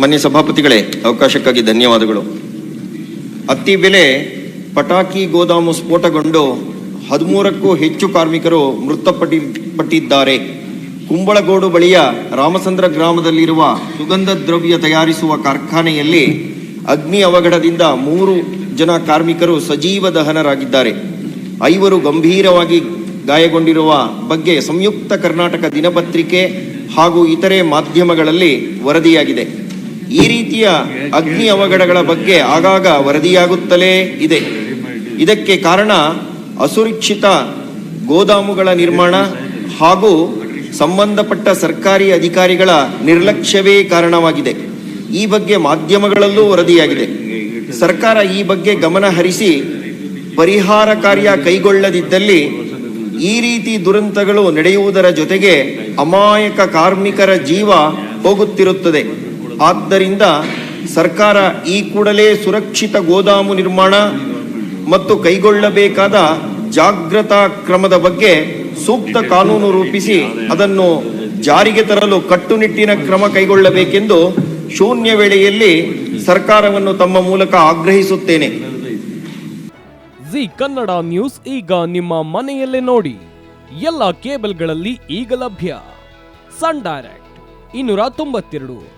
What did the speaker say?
ಮಾನ್ಯ ಸಭಾಪತಿಗಳೇ, ಅವಕಾಶಕ್ಕಾಗಿ ಧನ್ಯವಾದಗಳು. ಅತ್ತಿ ಬೆಲೆ ಪಟಾಕಿ ಗೋದಾಮು ಸ್ಫೋಟಗೊಂಡು ಹದಿಮೂರಕ್ಕೂ ಹೆಚ್ಚು ಕಾರ್ಮಿಕರು ಮೃತಪಟ್ಟಿ ಪಟ್ಟಿದ್ದಾರೆ ಕುಂಬಳಗೋಡು ಬಳಿಯ ರಾಮಚಂದ್ರ ಗ್ರಾಮದಲ್ಲಿರುವ ಸುಗಂಧ ದ್ರವ್ಯ ತಯಾರಿಸುವ ಕಾರ್ಖಾನೆಯಲ್ಲಿ ಅಗ್ನಿ ಅವಘಡದಿಂದ ಮೂರು ಜನ ಕಾರ್ಮಿಕರು ಸಜೀವ ದಹನರಾಗಿದ್ದಾರೆ. ಐವರು ಗಂಭೀರವಾಗಿ ಗಾಯಗೊಂಡಿರುವ ಬಗ್ಗೆ ಸಂಯುಕ್ತ ಕರ್ನಾಟಕ ದಿನಪತ್ರಿಕೆ ಹಾಗೂ ಇತರೆ ಮಾಧ್ಯಮಗಳಲ್ಲಿ ವರದಿಯಾಗಿದೆ. ಈ ರೀತಿಯ ಅಗ್ನಿ ಅವಘಡಗಳ ಬಗ್ಗೆ ಆಗಾಗ ವರದಿಯಾಗುತ್ತಲೇ ಇದೆ. ಇದಕ್ಕೆ ಕಾರಣ ಅಸುರಕ್ಷಿತ ಗೋದಾಮುಗಳ ನಿರ್ಮಾಣ ಹಾಗೂ ಸಂಬಂಧಪಟ್ಟ ಸರ್ಕಾರಿ ಅಧಿಕಾರಿಗಳ ನಿರ್ಲಕ್ಷ್ಯವೇ ಕಾರಣವಾಗಿದೆ. ಈ ಬಗ್ಗೆ ಮಾಧ್ಯಮಗಳಲ್ಲೂ ವರದಿಯಾಗಿದೆ. ಸರ್ಕಾರ ಈ ಬಗ್ಗೆ ಗಮನ ಹರಿಸಿ ಪರಿಹಾರ ಕಾರ್ಯ ಕೈಗೊಳ್ಳದಿದ್ದಲ್ಲಿ ಈ ರೀತಿ ದುರಂತಗಳು ನಡೆಯುವುದರ ಜೊತೆಗೆ ಅಮಾಯಕ ಕಾರ್ಮಿಕರ ಜೀವ ಹೋಗುತ್ತಿರುತ್ತದೆ. ಆದ್ದರಿಂದ ಸರ್ಕಾರ ಈ ಕೂಡಲೇ ಸುರಕ್ಷಿತ ಗೋದಾಮು ನಿರ್ಮಾಣ ಮತ್ತು ಕೈಗೊಳ್ಳಬೇಕಾದ ಜಾಗ್ರತಾ ಕ್ರಮದ ಬಗ್ಗೆ ಸೂಕ್ತ ಕಾನೂನು ರೂಪಿಸಿ ಅದನ್ನು ಜಾರಿಗೆ ತರಲು ಕಟ್ಟುನಿಟ್ಟಿನ ಕ್ರಮ ಕೈಗೊಳ್ಳಬೇಕೆಂದು ಶೂನ್ಯ ವೇಳೆಯಲ್ಲಿ ಸರ್ಕಾರವನ್ನು ತಮ್ಮ ಮೂಲಕ ಆಗ್ರಹಿಸುತ್ತೇನೆ. ಜಿ ಕನ್ನಡ ನ್ಯೂಸ್ ಈಗ ನಿಮ್ಮ ಮನೆಯಲ್ಲೇ ನೋಡಿ. ಎಲ್ಲ ಕೇಬಲ್ಗಳಲ್ಲಿ ಈಗ ಲಭ್ಯ. ಸನ್ ಡೈರೆಕ್ಟ್ ಇನ್ನೂರ ತೊಂಬತ್ತೆರಡು.